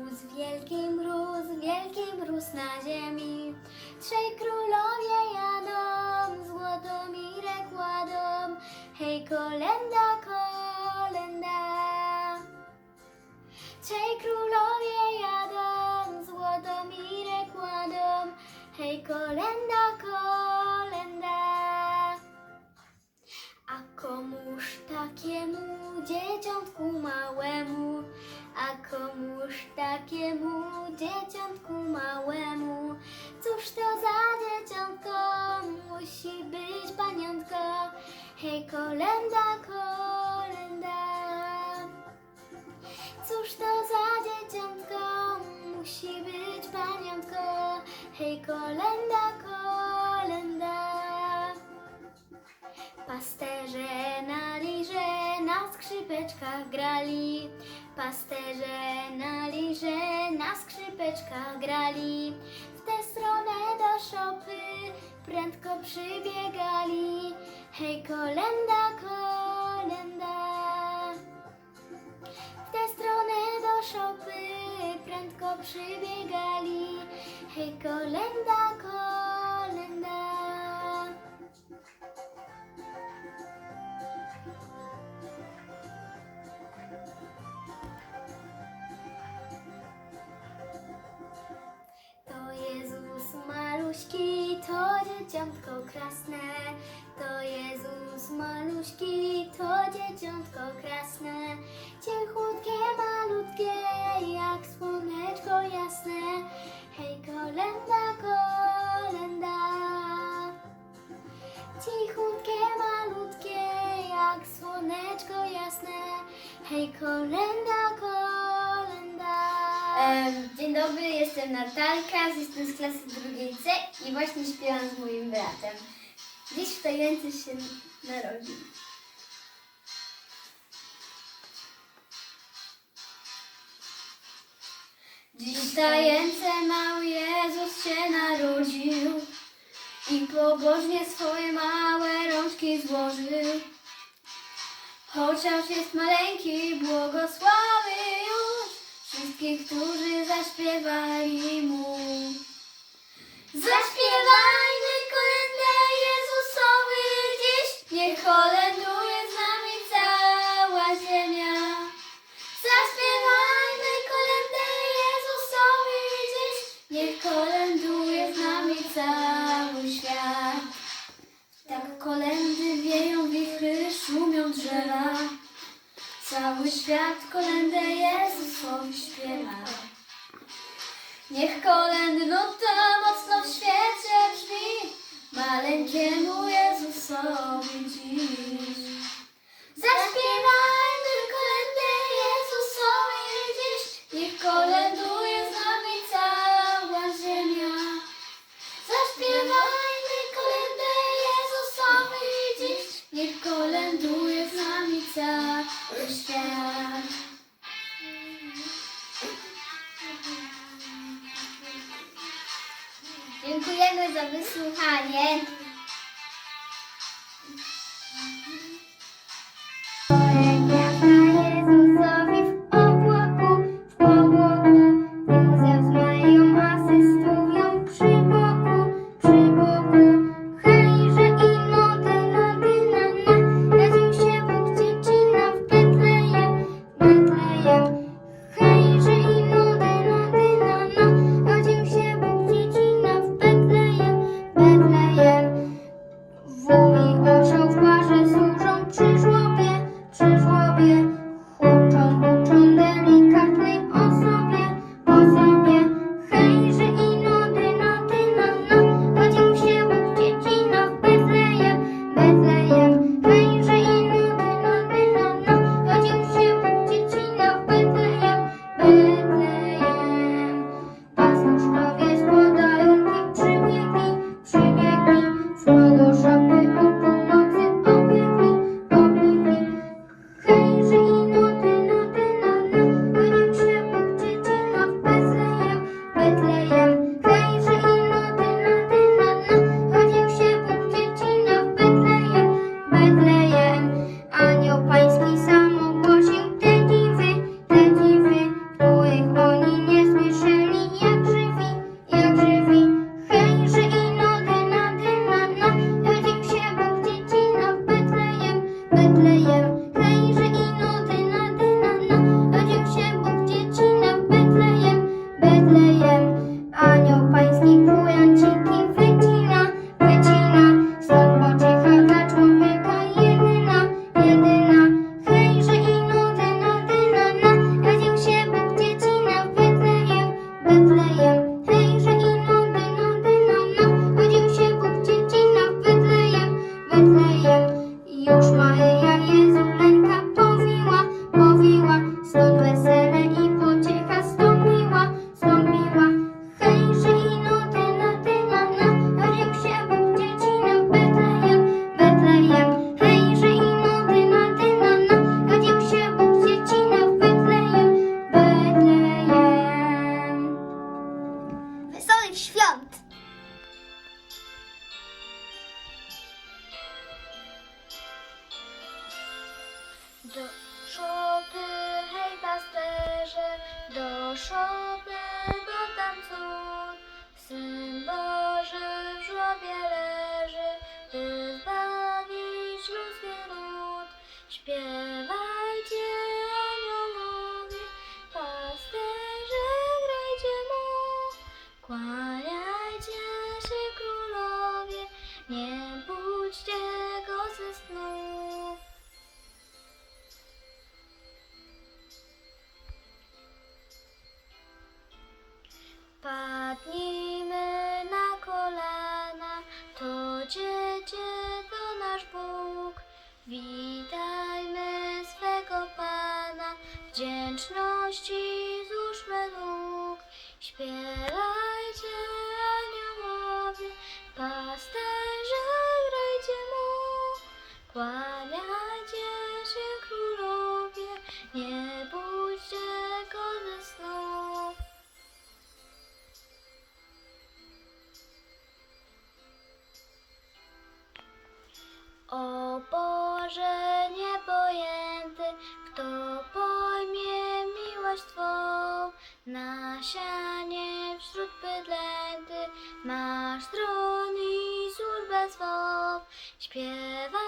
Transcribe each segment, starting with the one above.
mróz wielki mróz, wielki mróz na ziemi. Trzej królowie jadą, złoto mirę kładą, hej kolenda, kolenda. Trzej królowie jadą, złoto mirę kładą, hej kolenda, kolenda. A komuż takiemu dzieciątku małemu, a komuż takiemu dzieciątku małemu, cóż to za dzieciątko, musi być paniątko, hej kolenda, kolenda. Cóż to za dzieciątko, musi być paniątko, hej kolenda, kolenda. Pasterze na liże, na skrzypeczkach grali. Pasterze na liże, na skrzypeczkach grali. W tę stronę do szopy prędko przybiegali. Hej, kolenda, kolenda. W tę stronę do szopy prędko przybiegali. Hej, kolenda, kolenda. Dzieciątko krasne. To Jezus maluśki, to dzieciątko krasne. Cichutkie, malutkie, jak słoneczko jasne. Hej, kolenda, kolenda. Cichutkie, malutkie, jak słoneczko jasne. Hej, kolenda, kolenda. Dzień dobry, jestem Natalka, jestem z klasy drugiej C i właśnie śpiewam z moim bratem. Dziś wstający się narodził. Dziś wstający mały Jezus się narodził i pobożnie swoje małe rączki złożył. Chociaż jest maleńki, błogosławy którzy zaśpiewali mu. Zaśpiewajmy kolędę Jezusowy dziś, niech kolęduje z nami cała ziemia. Zaśpiewajmy kolędę Jezusowy dziś, niech kolęduje z nami cały świat. Tak kolendy wieją wichry, szumią drzewa. Cały świat kolendę Jezusowi śpiewa. Niech nuta mocno w świecie brzmi, maleńkiemu Jezusowi Proszony go tam Syn Boży w żłobie leży, by zbawić ludzki ród. Śpiewa Witajmy swego Pana, wdzięczności złóżmy nóg, śpiew. Na sianie wśród bydlęty masz tron i sur bez wob. Śpiewa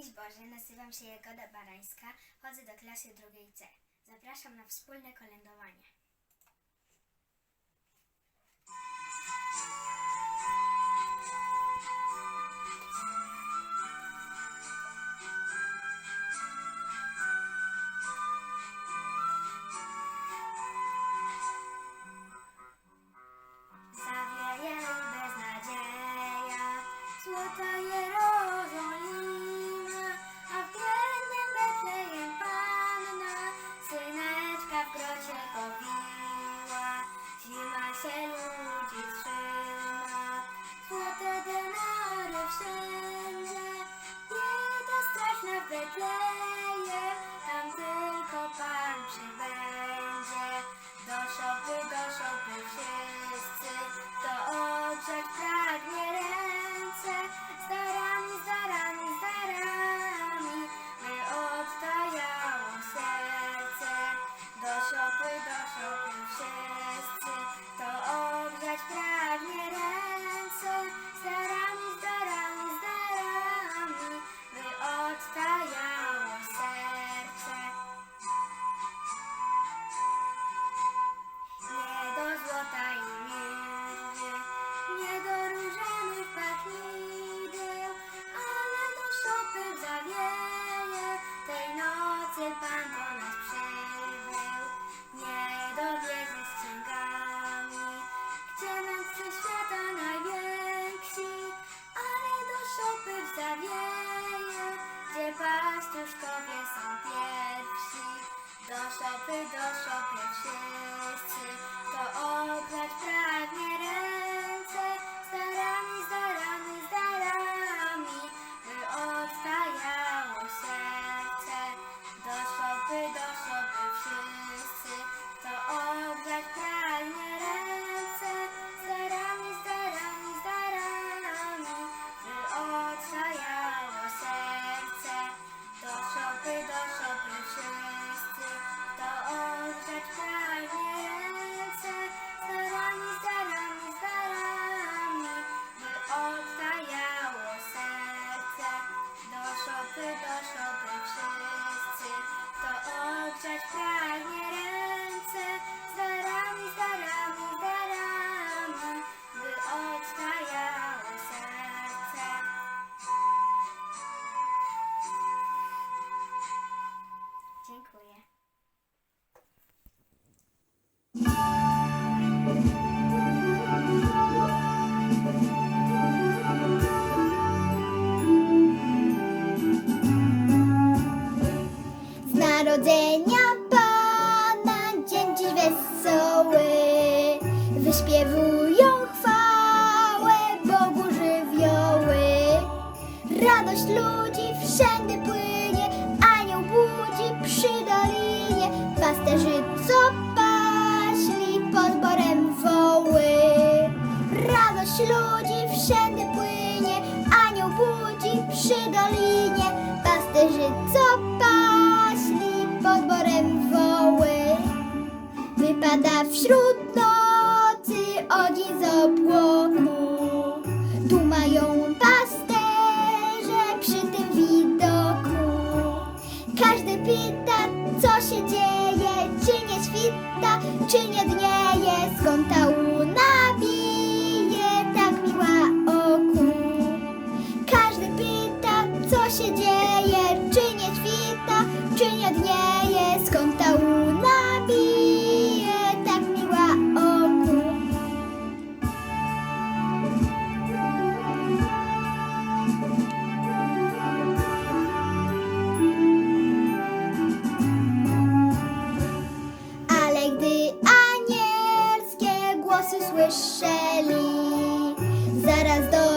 Szczęść Boże, nazywam się Jagoda Barańska, chodzę do klasy drugiej C. Zapraszam na wspólne kolędowanie. Wypada wśród nocy ogień z obłoku. Dumają pasterze przy tym widoku. Każdy pyta, co się dzieje, czy nie świta, czy nie dnieje, skąd ta łuna. słyszeli. Zaraz do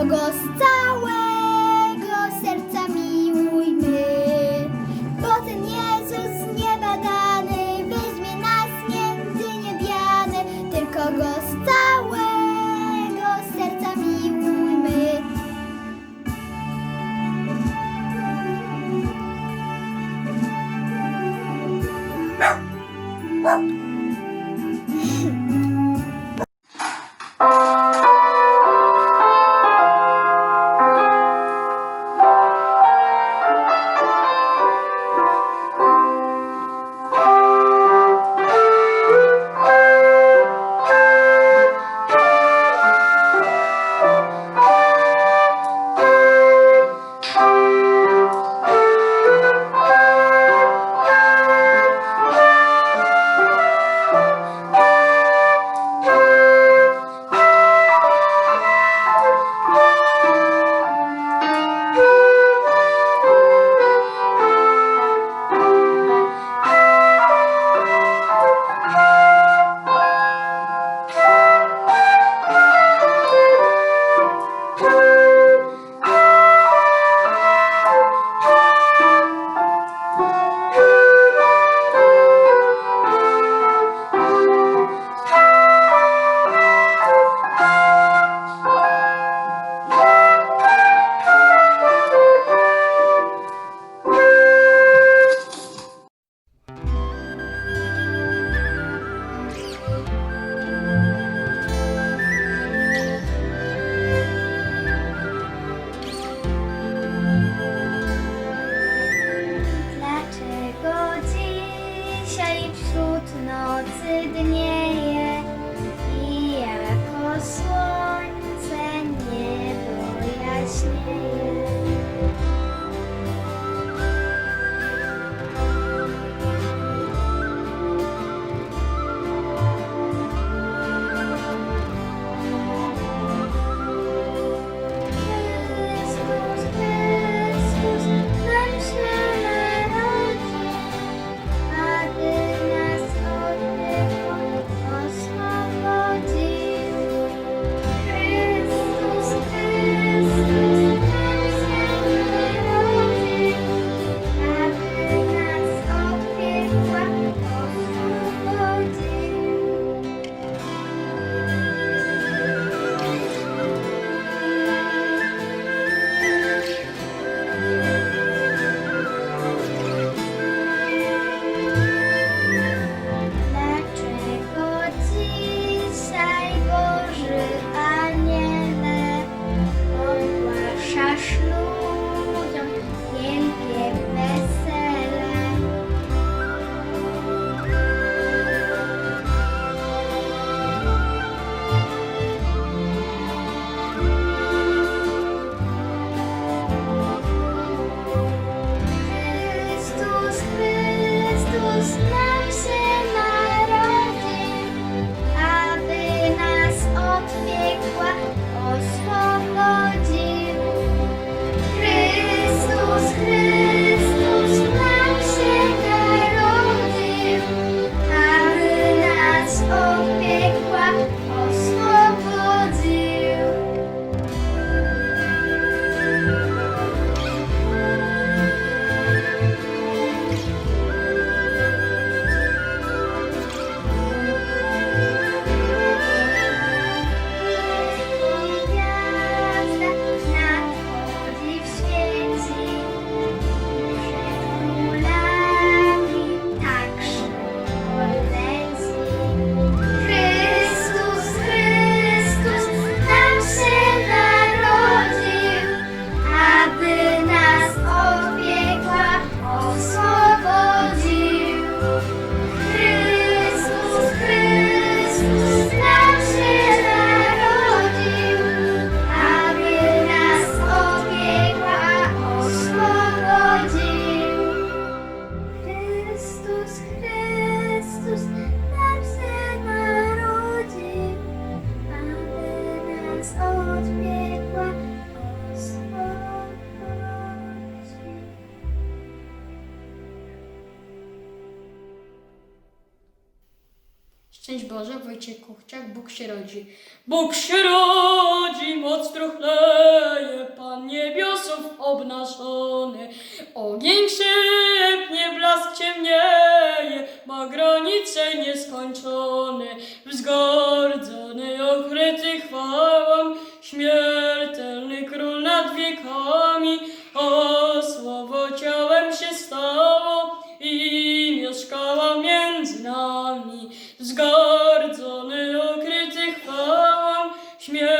kogo Boże, Wojciech Kuchciak, Bóg się rodzi. Bóg się rodzi, moc chleje, Pan niebiosów obnażony. Ogień szybnie, blask ciemnieje, ma granice nieskończone. Wzgordzony, okryty chwałą, śmiertelny król nad wiekami. O Śmierć!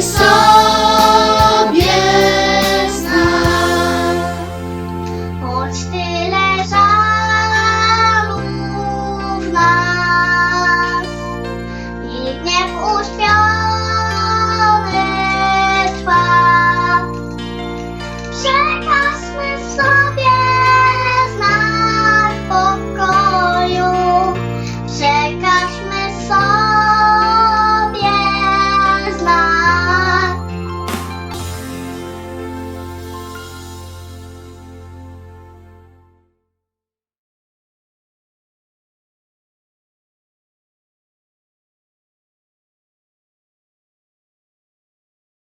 so